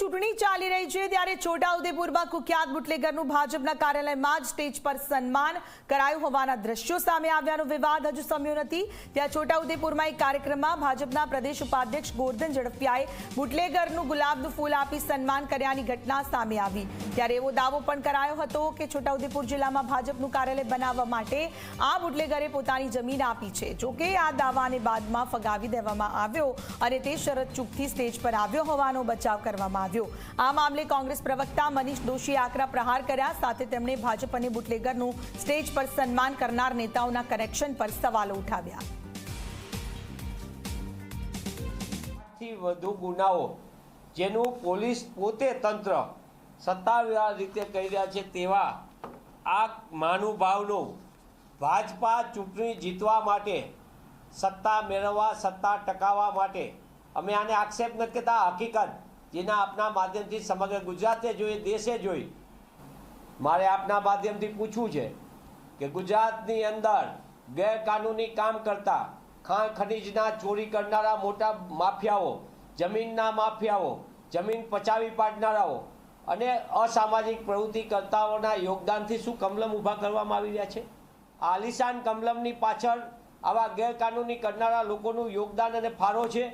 ચૂંટણી ચાલી રહી છે ત્યારે છોટાઉદેપુરમાં કુખ્યાત બુટલેગરનું ભાજપના કાર્યાલયમાં જ સ્ટેજ પર સન્માન કરાયું હોવાના દ્રશ્યો સામે આવ્યાનો વિવાદ હજુ સમ્યો નથી. ત્યાં છોટાઉદેપુરમાં એક કાર્યક્રમમાં ભાજપના પ્રદેશ ઉપાધ્યક્ષ ગોરધન ઝડપિયાએ બુટલેગરનું ગુલાબનું ફૂલ આપી સન્માન કર્યાની ઘટના સામે આવી. ત્યારે એવો દાવો પણ કરાયો હતો કે છોટાઉદેપુર જિલ્લામાં ભાજપનું કાર્યાલય બનાવવા માટે આ બુટલેગરે પોતાની જમીન આપી છે. જોકે આ દાવાને બાદમાં ફગાવી દેવામાં આવ્યો અને તે શરત ચૂકથી સ્ટેજ પર આવ્યો હોવાનો બચાવ કરવામાં આવ્યો. આ મામલે કોંગ્રેસ પ્રવક્તા મનીષ દોશીએ આકરા પ્રહાર કર્યા. સાથે તેમણે ભાજપ અને બુટલેગરનું સ્ટેજ પર સન્માન કરનાર નેતાઓના કનેક્શન પર સવાલો ઉઠાવ્યા. વધુ ગુનાઓ, જેનું પોલીસ પોતે તંત્ર સત્તાવાર રીતે કરી રહ્યા છે તેવા આ મહાનુભાવનું ભાજપા ચૂંટણી જીતવા માટે સત્તા મેળવવા, સત્તા ટકાવવા માટે અમે આને આક્ષેપ નથી કરતા. હકીકત જેના આપના માધ્યમથી સમગ્ર ગુજરાતે જોઈ, દેશે જોઈ. મારે આપના માધ્યમથી પૂછવું છે કે ગુજરાતની અંદર ગેરકાનૂની કામ કરતા ખાણ ખનીજના ચોરી કરનારા મોટા માફિયાઓ, જમીનના માફિયાઓ, જમીન પચાવી પાડનારાઓ અને અસામાજિક પ્રવૃત્તિ કરતાઓના યોગદાનથી શું કમલમ ઊભા કરવામાં આવી રહ્યા છે? આલિશાન કમલમની પાછળ આવા ગેરકાનૂની કરનારા લોકોનું યોગદાન અને ફાળો છે?